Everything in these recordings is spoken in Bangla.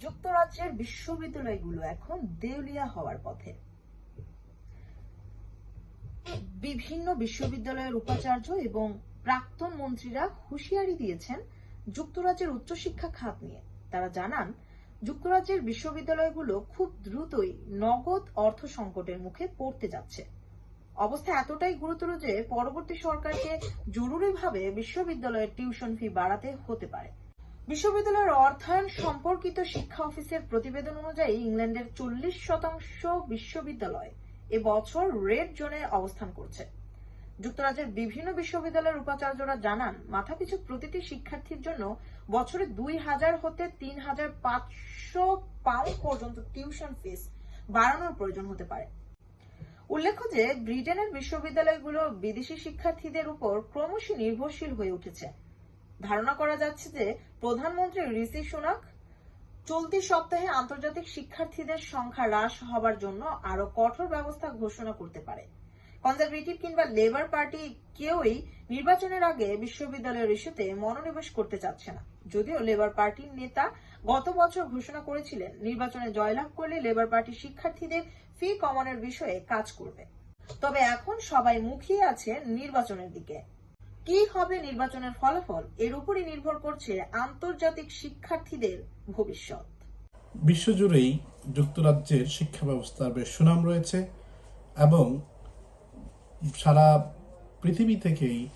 যুক্তরাজ্যের বিশ্ববিদ্যালয়গুলো এখন দেউলিয়া হওয়ার পথে। বিভিন্ন বিশ্ববিদ্যালয়ের উপাচার্য এবং প্রাক্তন মন্ত্রীরা হুঁশিয়ারি দিয়েছেন যুক্তরাজ্যের উচ্চশিক্ষা খাত নিয়ে। তারা জানান, যুক্তরাজ্যের বিশ্ববিদ্যালয়গুলো খুব দ্রুতই নগদ অর্থ সংকটের মুখে পড়তে যাচ্ছে। অবস্থা এতটাই গুরুতর যে পরবর্তী সরকারকে জরুরিভাবে বিশ্ববিদ্যালয়ের টিউশন ফি বাড়াতে হতে পারে। বিশ্ববিদ্যালয়ের অর্থায়ন সম্পর্কিত শিক্ষা অফিসের প্রতিবেদন অনুযায়ী ইংল্যান্ডের চল্লিশ শতাংশ বিশ্ববিদ্যালয় এবছর রেড জোনে অবস্থান করছে। যুক্তরাজ্যের বিভিন্ন বিশ্ববিদ্যালয়ের উপাচার্যরা জানান, মাথাপিছু প্রতিটি শিক্ষার্থীর জন্য বছরে দুই হাজার হতে তিন হাজার পাঁচশো পাউন্ড পর্যন্ত টিউশন ফিস বাড়ানোর প্রয়োজন হতে পারে। উল্লেখ্য যে, ব্রিটেনের বিশ্ববিদ্যালয়গুলো বিদেশি শিক্ষার্থীদের উপর ক্রমশই নির্ভরশীল হয়ে উঠেছে। ধারণা করা যাচ্ছে যে প্রধানমন্ত্রী ঋষি সুনাক চলতি সপ্তাহে আন্তর্জাতিক শিক্ষার্থীদের সংখ্যা হ্রাস হবার জন্য আরও কঠোর ব্যবস্থা ঘোষণা করতে পারে। কনজারভেটিভ কিংবা লেবার পার্টি কেউই নির্বাচনের আগে বিশ্ববিদ্যালয়ের ইস্যুতে মনোনিবেশ করতে চাচ্ছে না। যদিও লেবার পার্টির নেতা গত বছর ঘোষণা করেছিলেন, নির্বাচনে জয়লাভ করলে লেবার পার্টি শিক্ষার্থীদের ফি কমানোর বিষয়ে কাজ করবে। তবে এখন সবাই মুখিয়ে আছে নির্বাচনের দিকে। কি হবে নির্বাচনের ফলাফল, এর উপরই নির্ভর করছে আন্তর্জাতিক শিক্ষার্থীদের ভবিষ্যৎ। বিশ্বজুড়েই যুক্তরাজ্যের শিক্ষা ব্যবস্থার বেশ সুনাম রয়েছে এবং সারা পৃথিবী থেকেই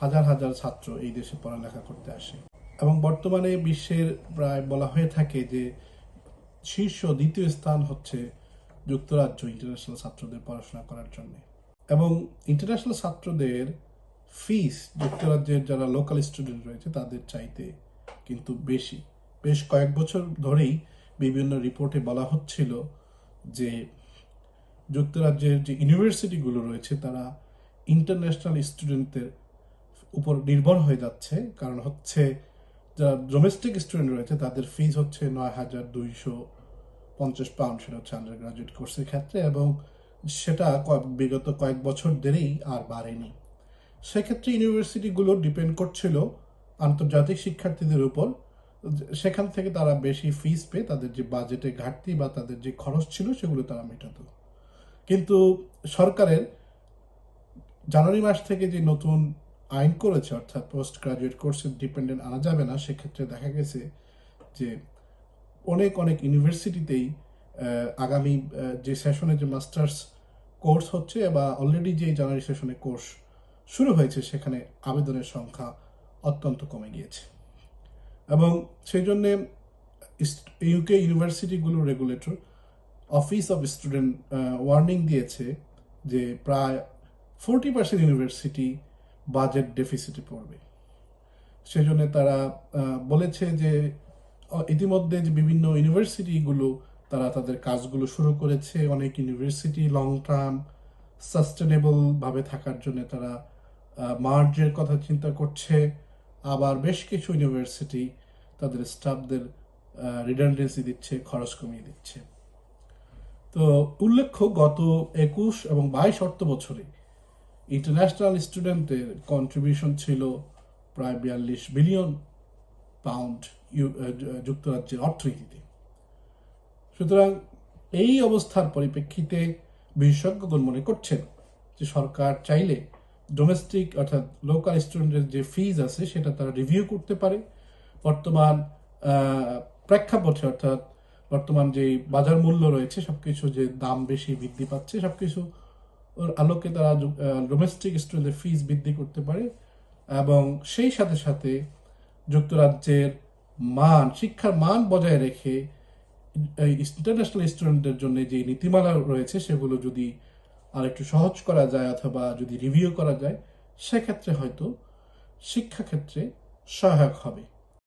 হাজার হাজার ছাত্র এই দেশে পড়ালেখা করতে আসে। এবং বর্তমানে বিশ্বের প্রায় বলা হয়ে থাকে যে শীর্ষ দ্বিতীয় স্থান হচ্ছে যুক্তরাজ্য ইন্টারন্যাশনাল ছাত্রদের পড়াশোনা করার জন্য। এবং ইন্টারন্যাশনাল ছাত্রদের ফিস যুক্তরাজ্যের যারা লোকাল স্টুডেন্ট রয়েছে, তাদের চাইতে কিন্তু বেশি। বেশ কয়েক বছর ধরেই বিভিন্ন রিপোর্টে বলা হচ্ছিল যে যুক্তরাজ্যের যে ইউনিভার্সিটিগুলো রয়েছে, তারা ইন্টারন্যাশনাল স্টুডেন্টদের উপর নির্ভর হয়ে যাচ্ছে। কারণ হচ্ছে, যারা ডোমেস্টিক স্টুডেন্ট রয়েছে, তাদের ফিজ হচ্ছে নয় হাজার দুইশো পঞ্চাশ পাউন্ড সেটা হচ্ছে আন্ডার গ্রাজুয়েট কোর্সের ক্ষেত্রে, এবং সেটা বিগত কয়েক বছর ধরেই আর বাড়েনি। সেক্ষেত্রে ইউনিভার্সিটিগুলো ডিপেন্ড করছিল আন্তর্জাতিক শিক্ষার্থীদের উপর। সেখান থেকে তারা বেশি ফিস পেয়ে তাদের যে বাজেটে ঘাটতি বা তাদের যে খরচ ছিল সেগুলো তারা মেটাতো। কিন্তু সরকারের জানুয়ারি মাস থেকে যে নতুন আইন করেছে, অর্থাৎ পোস্ট গ্রাজুয়েট কোর্সে ডিপেন্ডেন্ট আনা যাবে না, সেক্ষেত্রে দেখা গেছে যে অনেক অনেক ইউনিভার্সিটিতেই আগামী যে সেশনে যে মাস্টার্স কোর্স হচ্ছে বা অলরেডি যে জানুয়ারি সেশনে কোর্স শুরু হয়েছে, সেখানে আবেদনের সংখ্যা অত্যন্ত কমে গিয়েছে। এবং সেই জন্যে UK ইউনিভার্সিটিগুলোর regulator office of student warning দিয়েছে যে প্রায় ফোরটি পার্সেন্ট ইউনিভার্সিটি বাজেট ডেফিসিটে পড়বে। সেজন্য তারা বলেছে যে ইতিমধ্যে যে বিভিন্ন ইউনিভার্সিটিগুলো, তারা তাদের কাজগুলো শুরু করেছে। অনেক ইউনিভার্সিটি লং টার্ম সাস্টেনেবল ভাবে থাকার জন্য তারা মার্জের কথা চিন্তা করছে। আবার বেশ কিছু ইউনিভার্সিটি তাদের স্টাফদের রিডান্ডেন্সি দিচ্ছে, খরচ কমিয়ে দিচ্ছে। তো উল্লেখ্য, গত একুশ এবং বাইশ অর্থ বছরে ইন্টারন্যাশনাল স্টুডেন্টদের কন্ট্রিবিউশন ছিল প্রায় বিয়াল্লিশ বিলিয়ন পাউন্ড যুক্তরাজ্যের অর্থনীতিতে। সুতরাং এই অবস্থার পরিপ্রেক্ষিতে বিশেষজ্ঞগণ মনে করছেন যে সরকার চাইলে ডোমেস্টিক অর্থাৎ লোকাল স্টুডেন্টের যে ফিজ আছে, সেটা তারা রিভিউ করতে পারে। বর্তমান প্রেক্ষাপটে অর্থাৎ বর্তমান যে বাজার মূল্য রয়েছে, সবকিছু যে দাম বেশি বৃদ্ধি পাচ্ছে, সবকিছু ওর আলোকে তারা ডোমেস্টিক স্টুডেন্টের ফিজ বৃদ্ধি করতে পারে এবং সেই সাথে সাথে যুক্তরাজ্যের মান, শিক্ষার মান বজায় রেখে ইন্টারন্যাশনাল স্টুডেন্টদের জন্য যে নীতিমালা রয়েছে, সেগুলো যদি আর একটু সহজ করা যায় অথবা যদি রিভিউ করা যায়, সেক্ষেত্রে হয়তো শিক্ষাক্ষেত্রে সহায়ক হবে।